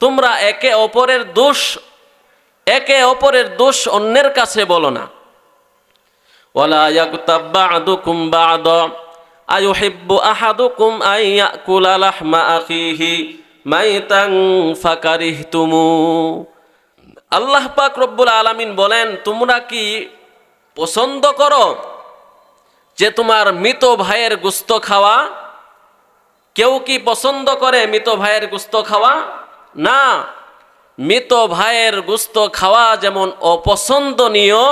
তোমরা একে অপরের দোষ, একে অপরের দোষ অন্যের কাছে বলো না। আল্লাহ পাক রব্বুল আলামিন বলেন, তোমরা কি পছন্দ করো যে তোমার মৃত ভাইয়ের গুস্ত খাওয়া? কেউ কি পছন্দ করে মৃত ভাইয়ের গুস্ত খাওয়া? না, মৃত ভাইয়ের গুস্ত খাওয়া যেমন অপছন্দনীয়,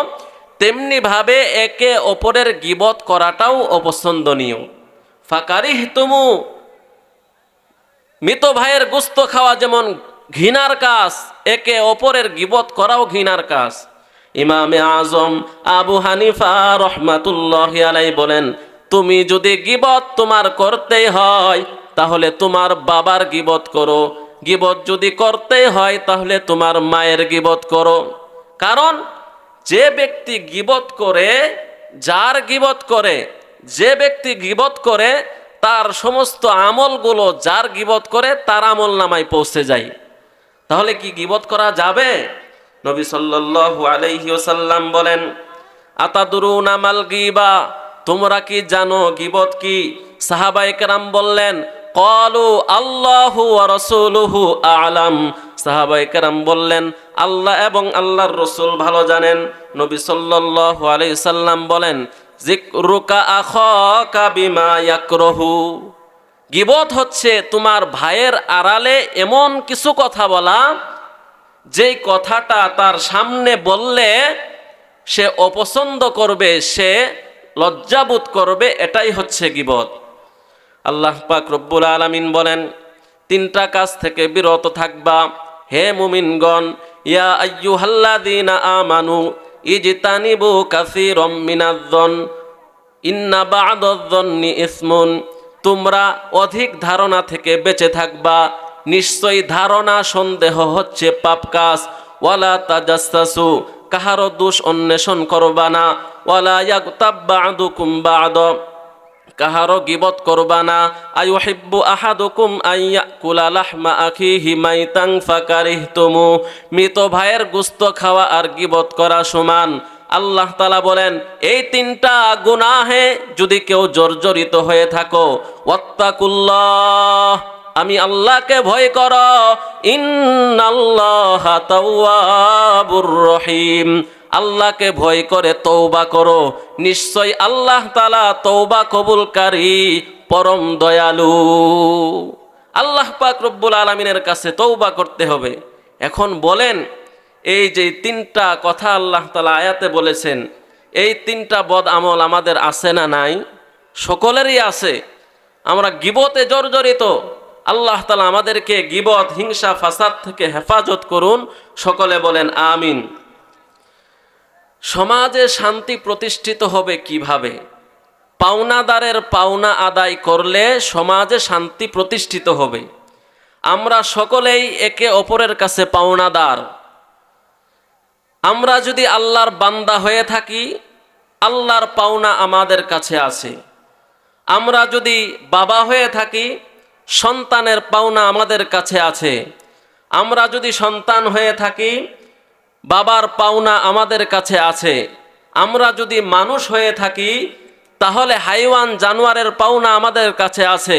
তেমনি ভাবে একে অপরের গিবত করাটাও অপছন্দনীয়। ফাকারিহ তুমু মৃত ভাইয়ের গুস্ত খাওয়া যেমন ঘৃণার কাজ, একে অপরের গিবত করাও ঘৃণার কাজ। ইমামে আজম আবু হানিফা রহমাতুল্লাহ আলাই বলেন, তুমি যদি গিবত তোমার করতেই হয়, তাহলে তোমার বাবার গিবত করো গিবত যদি করতে হয়, তাহলে তোমার মায়ের গিবত করো। কারণ, যে ব্যক্তি গিবত করে, যার গিবত করে, যে ব্যক্তি গিবত করে, তার সমস্ত আমলগুলো যার গিবত করে, তার আমল নামায় পৌঁছে যায়। তাহলে কি গিবত করা যাবে? নবী সাল্লাল্লাহু আলাইহি বলেন, আতাদুরুন আমাল গিবা? তোমরা কি জানো গিবত কি? সাহাবায়ে কেরাম বললেন কলু আল্লাহু রাসূলুহু আলাম সাহাবায়ে কেরাম বললেন, আল্লাহ এবং আল্লাহর রসুল ভালো জানেন। নবী সাল্লাল্লাহু আলাইহি সাল্লাম বলেন জিকরুকা আখাকা বিমা ইয়াকরাহু। গিবত হচ্ছে তোমার ভাইয়ের আড়ালে এমন কিছু কথা বলা, যেই কথাটা তার সামনে বললে সে অপছন্দ করবে, সে লজ্জাবোধ করবে, এটাই হচ্ছে গিবত। আল্লাহ পাক রব্বুল আলামিন বলেন, তিনটা কাজ থেকে বিরত থাকবা। হে মুমিনগণ, ইয়া আইয়ুহাল্লাযীনা আমানু, ইজতানিবু কাসীরাম মিনায-যন ইন্না বা'দায-যন্নি ইসমুন, তোমরা অধিক ধারণা থেকে বেঁচে থাকবা। নিশ্চয়ই ধারণা সন্দেহ হচ্ছে পাপ কাজ। ওয়ালা তাজাসসু কাহারও দোষ অন্বেষণ করবা না। ওয়ালা ইয়াগতাব বা'দুকুম বা'দ। কাহারও গিবত করবা না। আয়ুহিব্বু আহাদুকুম আইয়াকুলা লাহমা আখিহি মাইতাং ফাকারিহতুমু। মৃত ভাইয়ের গুস্ত খাওয়া আর গিবত করা সমান। আল্লাহ তালা বলেন, এই তিনটা গুনাহে যদি কেউ জর্জরিত হয়ে থাকো, ওয়াত্তাকুল্লাহ, আমি আল্লাহকে ভয় কর। ইন্নাল্লাহ তাওয়াবুর রহিম। আল্লাহকে ভয় করে তৌবা করো। নিশ্চয় আল্লাহ তালা তৌবা কবুলকারী, পরম দয়ালু। আল্লাহ পাক রব্বুল আলমিনের কাছে তৌবা করতে হবে। এখন বলেন, এই যে তিনটা কথা আল্লাহ তালা আয়াতে বলেছেন, এই তিনটা বদ আমল আমাদের আছে না নাই? সকলেরই আছে। আমরা গিবতে জর্জরিত। আল্লাহ তালা আমাদেরকে গিবত, হিংসা, ফাসাদ থেকে হেফাজত করুন। সকলে বলেন, আমিন। সমাজে শান্তি প্রতিষ্ঠিত হবে কীভাবে? পাওনাদারের পাওনা আদায় করলে সমাজে শান্তি প্রতিষ্ঠিত হবে। আমরা সকলেই একে অপরের কাছে পাওনাদার। আমরা যদি আল্লাহর বান্দা হয়ে থাকি, আল্লাহর পাওনা আমাদের কাছে আছে। আমরা যদি বাবা হয়ে থাকি, সন্তানের পাওনা আমাদের কাছে আছে। আমরা যদি সন্তান হয়ে থাকি বাবার পাওনা আমাদের কাছে আছে। আমরা যদি মানুষ হয়ে থাকি, তাহলে হাইওয়ান জানোয়ারের পাওনা আমাদের কাছে আছে।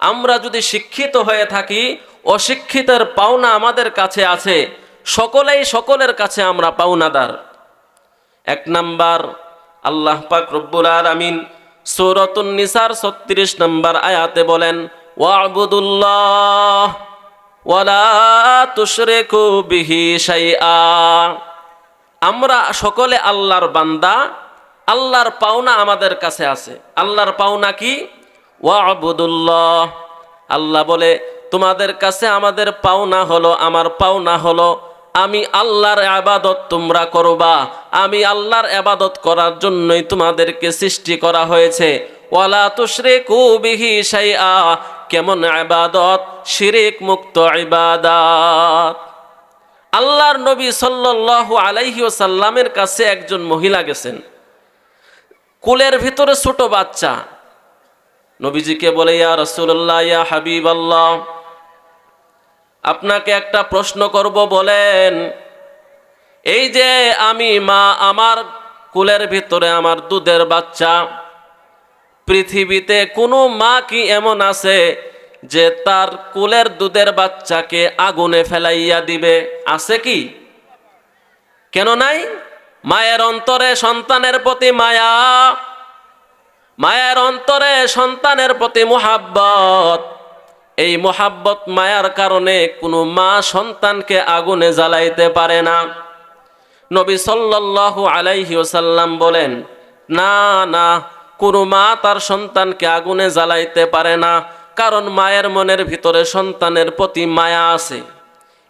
আমরা যদি শিক্ষিত হয়ে থাকি, অশিক্ষিতের পাওনা আমাদের কাছে আছে। সকলেই সকলের কাছে আমরা পাওনাদার। এক নাম্বার, আল্লাহ পাক রব্বুল আর আমিন সূরাতুন নিসার 36 নম্বর আয়াতে বলেন, ওয়াবুদুল্লাহ। বিহি আমরা সকলে আল্লাহর বান্দা, আল্লাহর পাওনা আমাদের কাছে আছে। আল্লাহর পাওনা কি? ওয়াবুদুল্লাহ। আল্লাহ বলে, তোমাদের কাছে আমাদের পাওনা হলো, আমার পাওনা হলো, আমি আল্লাহর আবাদত তোমরা করবা। আমি আল্লাহর আবাদত করার জন্যই তোমাদেরকে সৃষ্টি করা হয়েছে। ওয়ালা তুশরিকু বিহি শাইআ। কেমন আবাদত? শিরিক মুক্ত ইবাদাত আল্লাহর নবী সাল্লাল্লাহু আলাইহি সাল্লামের কাছে একজন মহিলা গেছেন। কুলের ভিতরে ছোট বাচ্চা। নবীজিকে বলে, ইয়া রসুল্লাহ ইয়া হাবিব আল্লাহ আপনাকে একটা প্রশ্ন করব, বলেন, এই যে আমি মা, আমার কুলের ভিতরে আমার দুধের বাচ্চা পৃথিবীতে কোনো মা কি এমন আছে যে তার কুলের দুধের বাচ্চাকে আগুনে ফেলাইয়া দিবে? আছে কি? কেন নাই? মায়ের অন্তরে সন্তানের প্রতি মায়া। মায়ের অন্তরে সন্তানের প্রতি মোহাব্বত। এই মোহাব্বত মায়ার কারণে কোনো মা সন্তানকে আগুনে জ্বালাইতে পারে না। নবী সাল্লাল্লাহু আলাইহি ওসাল্লাম বলেন, না না কোনো মা তার সন্তানকে আগুনে জ্বালাইতে পারে না, কারণ মায়ের মনের ভিতরে সন্তানের প্রতি মায়া আছে।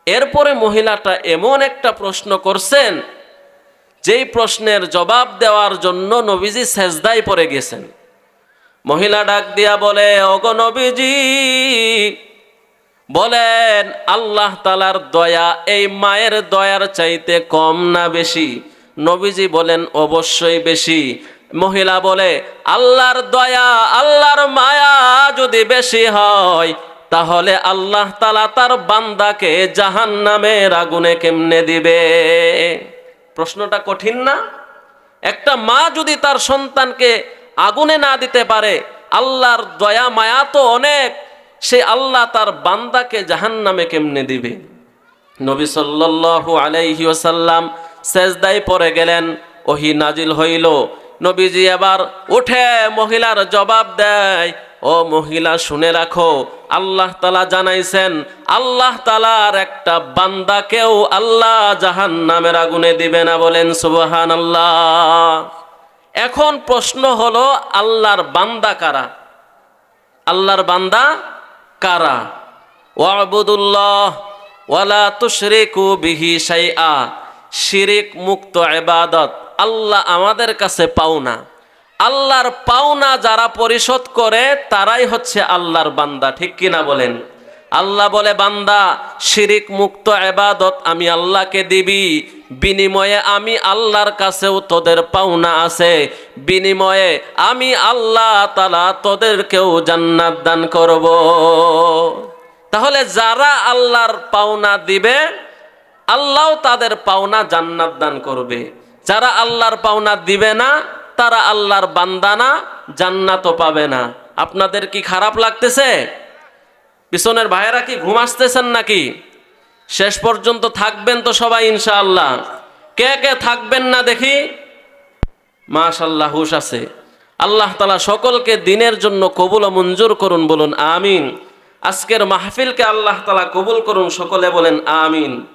এরপরে মহিলাটা এমন একটা প্রশ্ন করছেন, যেই প্রশ্নের জবাব দেওয়ার জন্য নবীজি সেজদায় পড়ে গেছেন। মহিলা ডাক দিয়া বলে অগ নবীজি, বলেন, আল্লাহ তালার দয়া এই মায়ের দয়ার চাইতে কম না বেশি? নবীজি বলেন, অবশ্যই বেশি। মহিলা বলে, আল্লাহর দয়া, আল্লাহর মায়া যদি বেশি হয়, তাহলে আল্লাহ তালা তার বান্দাকে জাহান নামের আগুনে কেমনে দিবে? প্রশ্নটা কঠিন না? একটা মা যদি তার সন্তানকে আগুনে না দিতে পারে, আল্লাহর দয়া, মায়া তো অনেক, সে আল্লাহ তার বান্দাকে জাহান নামে কেমনে দিবে? নবী সাল্লাল্লাহু আলাইহি ওসাল্লাম পড়ে গেলেন, ওহি নাজিল হইল নবীজি এবার উঠে মহিলার জবাব দেয়, ও মহিলা, শুনে রাখো, আল্লাহ তালা জানাইছেন, আল্লাহ তালার একটা বান্দাকেও আল্লাহ জাহান নামের আগুনে দিবে না বলেন সুবহান আল্লাহ এখন প্রশ্ন হলো, আল্লাহর বান্দা কারা? আল্লাহর বান্দা কারা? ওয়াবুদুল্লাহ, ওয়ালা তুশরিকু বিহি শাইআ। শিরিক মুক্ত ইবাদত আল্লাহ আমাদের কাছে পাওনা। আল্লাহর পাওনা যারা পরিশোধ করে, তারাই হচ্ছে আল্লাহর বান্দা। ঠিক কিনা বলেন? আল্লাহ বলে, বান্দা, শিরিক মুক্ত এবাদত আমি আল্লাহকে দিবি। বিনিময়ে আমি আল্লাহর কাছেও তোদের পাওনা আছে। বিনিময়ে আমি আল্লাহ তালা তোদেরকেও জান্নাত দান করব। তাহলে যারা আল্লাহর পাওনা দিবে আল্লাহ তাদের পাওনা জান্নাত দান করবে। যারা আল্লাহর পাওনা দিবে না, তারা আল্লাহর বান্দানা জান্নাতও পাবে না। আপনাদের কি খারাপ লাগতেছে? পিছনের ভাইয়েরা কি ঘুম আসতেছেন নাকি? শেষ পর্যন্ত থাকবেন তো সবাই, ইনশাআল্লাহ। কে কে থাকবেন না দেখি? মাশাল্লাহ হুশ আছে। আল্লাহ তালা সকলকে দিনের জন্য কবুল ও মঞ্জুর করুন বলুন, আমিন। আজকের মাহফিলকে আল্লাহ তালা কবুল করুন, সকলে বলেন, আমিন।